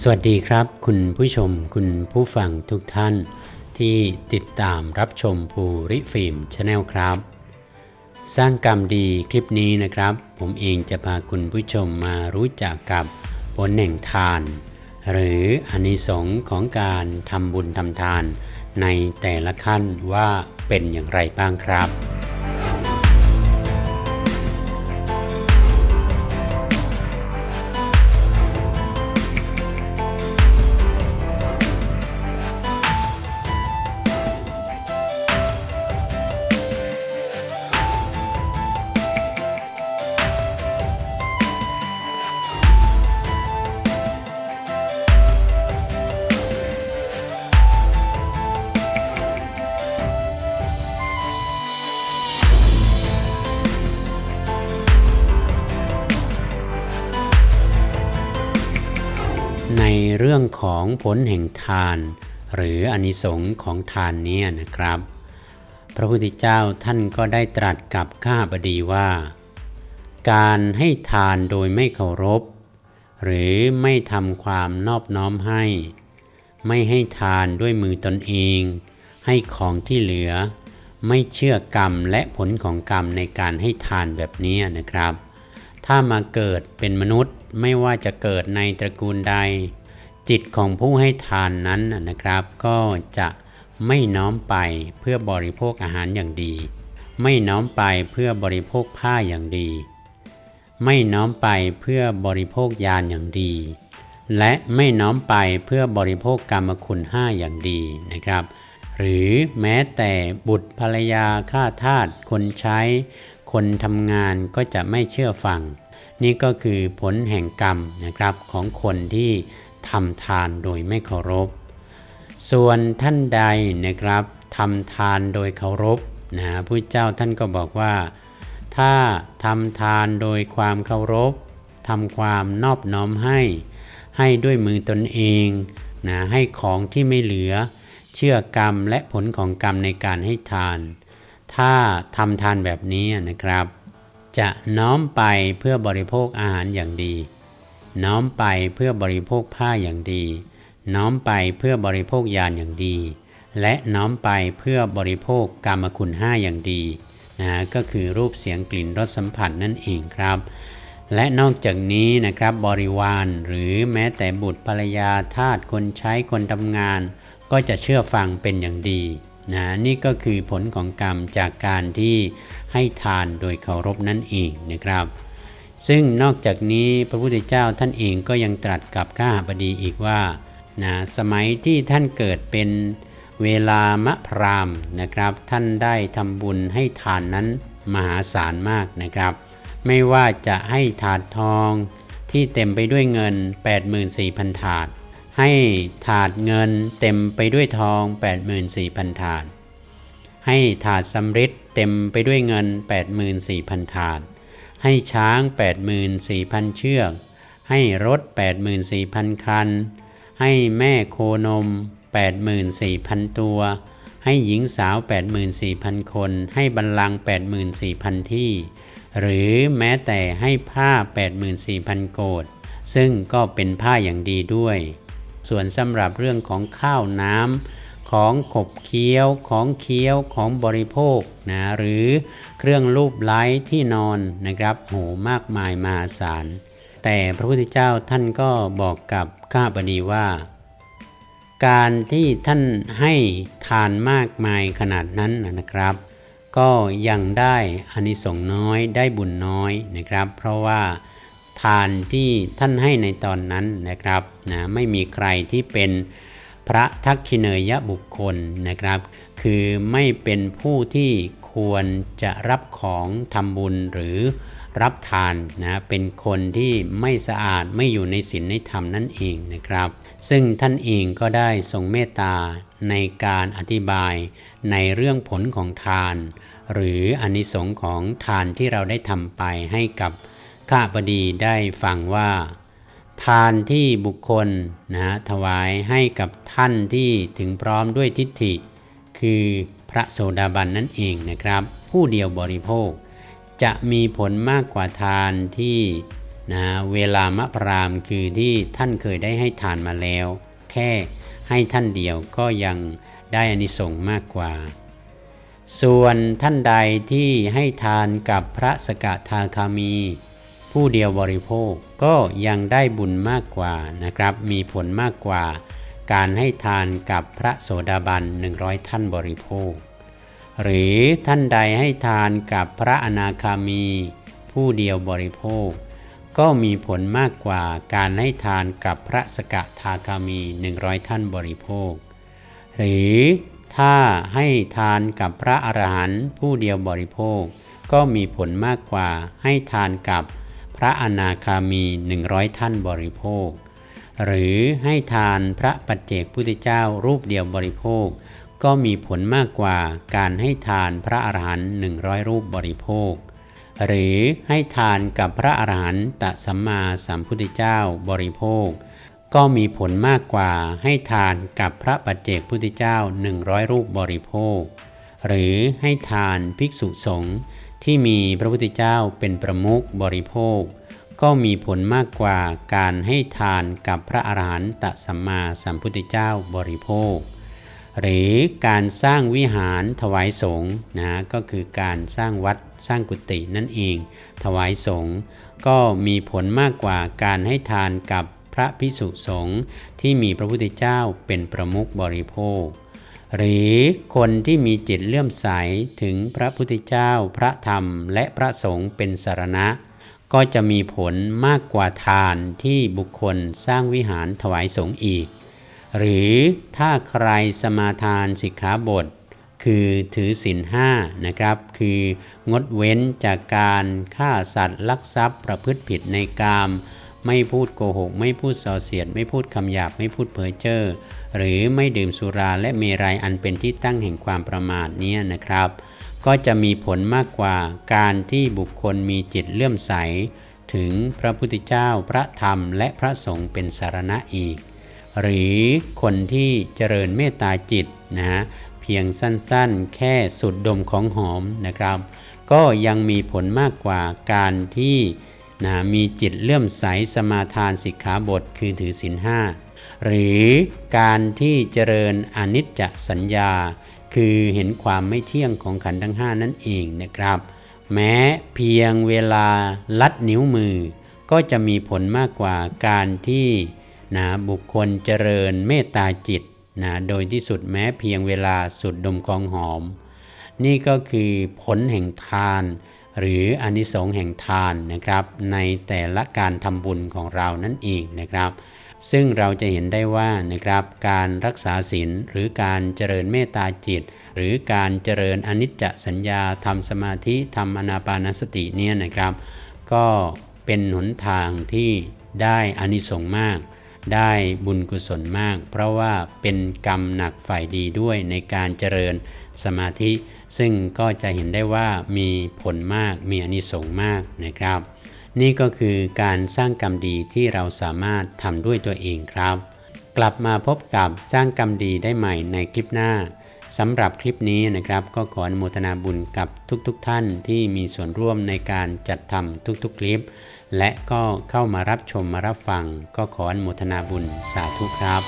สวัสดีครับ คุณผู้ชมคุณผู้ฟังทุกท่าน ที่ติดตามรับชมภูริฟิล์มชาแนลครับ สร้างกรรมดีคลิปนี้นะครับ ผมเองจะพาคุณผู้ชมมารู้จักกับผลแห่งทาน หรืออานิสงส์ของการทำบุญทำทานในแต่ละขั้นว่าเป็นอย่างไรบ้างครับ เรื่องของผลแห่งทาน หรืออนิสงส์ของทานเนี้นะครับ พระพุทธเจ้าท่านก็ได้ตรัสกับข้าบดีว่า การให้ทานโดยไม่เคารพ หรือไม่ทำความนอบน้อมให้ ไม่ให้ทานด้วยมือตนเอง ให้ของที่เหลือ ไม่เชื่อกรรมและผลของกรรมในการให้ทานแบบนี้นะครับถ้ามาเกิดเป็นมนุษย์ไม่ว่าจะเกิดในตระกูลใด จิตของผู้ให้ทานนั้นนะครับ ก็จะไม่น้อมไปเพื่อบริโภคอาหารอย่างดี ไม่น้อมไปเพื่อบริโภคผ้าอย่างดี ไม่น้อมไปเพื่อบริโภคยานอย่างดี และไม่น้อมไปเพื่อบริโภคกรรมคุณห้าอย่างดีนะครับ หรือแม้แต่บุตรภรรยาข้าทาสคนใช้ คนทำงานก็จะไม่เชื่อฟัง นี่ก็คือผลแห่งกรรมนะครับของคนที่ ทำทานโดยไม่เคารพ ส่วนท่านใดนะครับทำทานโดยเคารพนะพระเจ้าท่านก็บอกว่า ถ้าทำทานโดยความเคารพทำความนอบน้อมให้ ให้ด้วยมือตนเองนะให้ของที่ไม่เหลือ เชื่อกรรมและผลของกรรมในการให้ทาน ถ้าทำทานแบบนี้นะครับ จะน้อมไปเพื่อบริโภคอาหารอย่างดี น้อมไปเพื่อบริโภคผ้าอย่างดี น้อมไปเพื่อบริโภคยานอย่างดี และน้อมไปเพื่อบริโภคกรรมคุณห้าอย่างดีนะก็คือรูปเสียงกลิ่นรสสัมผัสนั่นเองครับ และนอกจากนี้นะครับบริวารหรือแม้แต่บุตรภรรยาทาสคนใช้คนทำงาน ก็จะเชื่อฟังเป็นอย่างดีนะนี่ก็คือผลของกรรมจากการที่ให้ทานโดยเคารพนั่นเองนะครับ ซึ่งนอกจากนี้พระพุทธเจ้าท่านเองก็ยังตรัสกับข้าบดีอีกว่านะสมัยที่ท่านเกิดเป็นเวลามะพรามนะครับ ท่านได้ทำบุญให้ทานนั้นมหาศาลมากนะครับ ไม่ว่าจะให้ถาดทองที่เต็มไปด้วยเงิน 84,000 ถาด ให้ถาดเงินเต็มไปด้วยทอง 84,000 ถาด ให้ถาดสำริดเต็มไปด้วยเงิน 84,000 ถาด ให้ช้าง 84,000 เชือก ให้รถ 84,000 คัน ให้แม่โคนม 84,000 ตัว ให้หญิงสาว 84,000 คน ให้บัลลังก์84,000 ที่ หรือแม้แต่ให้ผ้า 84,000 โกดซึ่งก็เป็นผ้าอย่างดีด้วย ส่วนสำหรับเรื่องของข้าวน้ำ ของขบเคี้ยวของเคี้ยวของบริโภคนะหรือเครื่องรูปไล้ที่นอนนะครับโหมากมายมหาศาลแต่พระพุทธเจ้าท่านก็บอกกับข้าบดีว่า การที่ท่านให้ทานมากมายขนาดนั้นนะครับ ก็ยังได้อานิสงส์น้อยได้บุญน้อยนะครับ เพราะว่าทานที่ท่านให้ในตอนนั้นนะครับนะไม่มีใครที่เป็น พระทักขิเนยบุคคลนะครับ คือไม่เป็นผู้ที่ควรจะรับของทำบุญหรือรับทานนะเป็นคนที่ไม่สะอาดไม่อยู่ในศีลในธรรมนั่นเองนะครับ ซึ่งท่านเองก็ได้ทรงเมตตาในการอธิบายในเรื่องผลของทาน หรืออนิสงส์ของทานที่เราได้ทำไปให้กับข้าพดีได้ฟังว่า ทานที่บุคคลนะถวายให้กับท่านที่ถึงพร้อมด้วยทิฏฐิ คือพระโสดาบันนั่นเองนะครับ ผู้เดียวบริโภค จะมีผลมากกว่าทานที่นะเวลามะพรามคือที่ท่านเคยได้ให้ทานมาแล้ว แค่ให้ท่านเดียวก็ยังได้อานิสงส์มากกว่า ส่วนท่านใดที่ให้ทานกับพระสกทาคามี ผู้เดียวบริโภคก็ยังได้บุญมากกว่านะครับ มีผลมากกว่า การให้ทานกับพระโสดาบัน 100 ท่านบริโภค หรือท่านใดให้ทานกับพระอนาคามี ผู้เดียวบริโภค ก็มีผลมากกว่าการให้ทานกับพระสกทาคามี 100 ท่านบริโภค หรือถ้าให้ทานกับพระอรหันต์ผู้เดียวบริโภค ก็มีผลมากกว่าให้ทานกับ ระอนาคามี 100 ท่านบริโภค หรือให้ทานพระปัจเจกพุทธเจ้ารูปเดียวบริโภค ก็มีผลมากกว่าการให้ทานพระอรหันต์100 รูปบริโภค หรือให้ทานกับพระอรหันตสัมมาสัมพุทธเจ้าบริโภค ก็มีผลมากกว่าให้ทานกับพระปัจเจกพุทธเจ้า 100 รูปบริโภค หรือให้ทานภิกษุสงฆ์ ที่มีพระพุทธเจ้าเป็นประมุขบริโภค ก็มีผลมากกว่าการให้ทานกับพระอรหันตสัมมาสัมพุทธเจ้าบริโภค หรือการสร้างวิหารถวายสงฆ์นะก็คือการสร้างวัดสร้างกุฏินั่นเอง ถวายสงฆ์ก็มีผลมากกว่าการให้ทานกับพระพิสุสงฆ์ที่มีพระพุทธเจ้าเป็นประมุขบริโภค หรือคนที่มีจิตเลื่อมใสถึงพระพุทธเจ้า พระธรรม และพระสงฆ์เป็นสารณะ ก็จะมีผลมากกว่าทานที่บุคคลสร้างวิหารถวายสงฆ์อีก หรือถ้าใครสมาทานสิกขาบท คือถือศีลห้านะครับ คืองดเว้นจากการฆ่าสัตว์ลักทรัพย์ ประพฤติผิดในกาม ไม่พูดโกหก ไม่พูดส่อเสียด ไม่พูดคำหยาบ ไม่พูดเพ้อเจ้อ หรือไม่ดื่มสุราและเมรัยอันเป็นที่ตั้งแห่งความประมาทเนี่ยนะครับ ก็จะมีผลมากกว่าการที่บุคคลมีจิตเลื่อมใส ถึงพระพุทธเจ้าพระธรรมและพระสงฆ์เป็นสารณะอีก หรือคนที่เจริญเมตตาจิตนะฮะเพียงสั้นๆ แค่สุดดมของหอมนะครับ ก็ยังมีผลมากกว่าการที่นะมีจิตเลื่อมใสสมาทานสิกขาบทคือถือศีลห้า หรือการที่เจริญอนิจจสัญญา คือเห็นความไม่เที่ยงของขันธ์ทั้งห้านั่นเองนะครับ แม้เพียงเวลาลัดนิ้วมือ ก็จะมีผลมากกว่าการที่นะบุคคลเจริญเมตตาจิตนะโดยที่สุดแม้เพียงเวลาสุดดมกองหอม นี่ก็คือผลแห่งทาน หรืออนิสงส์แห่งทานนะครับในแต่ละการทำบุญของเรานั่นเองนะครับ ซึ่งเราจะเห็นได้ว่านะครับการรักษาศีลหรือการเจริญเมตตาจิต หรือการเจริญอนิจจสัญญาทำสมาธิทำอนาปานสติเนี่ยนะครับ ก็เป็นหนทางที่ได้อานิสงส์มาก ได้บุญกุศลมาก เพราะว่าเป็นกรรมหนักฝ่ายดีด้วยในการเจริญสมาธิ ซึ่งก็จะเห็นได้ว่ามีผลมากมีอนิสงส์มากนะครับ นี่ก็คือการสร้างกรรมดีที่เราสามารถทำด้วยตัวเองครับ กลับมาพบกับสร้างกรรมดีได้ใหม่ในคลิปหน้าสำหรับคลิปนี้นะครับ ก็ขออนุโมทนาบุญกับทุกๆทท่านที่มีส่วนร่วมในการจัดทำทุกๆ คลิป และก็เข้ามารับชมมารับฟัง ก็ขออนุโมทนาบุญสาธุครับ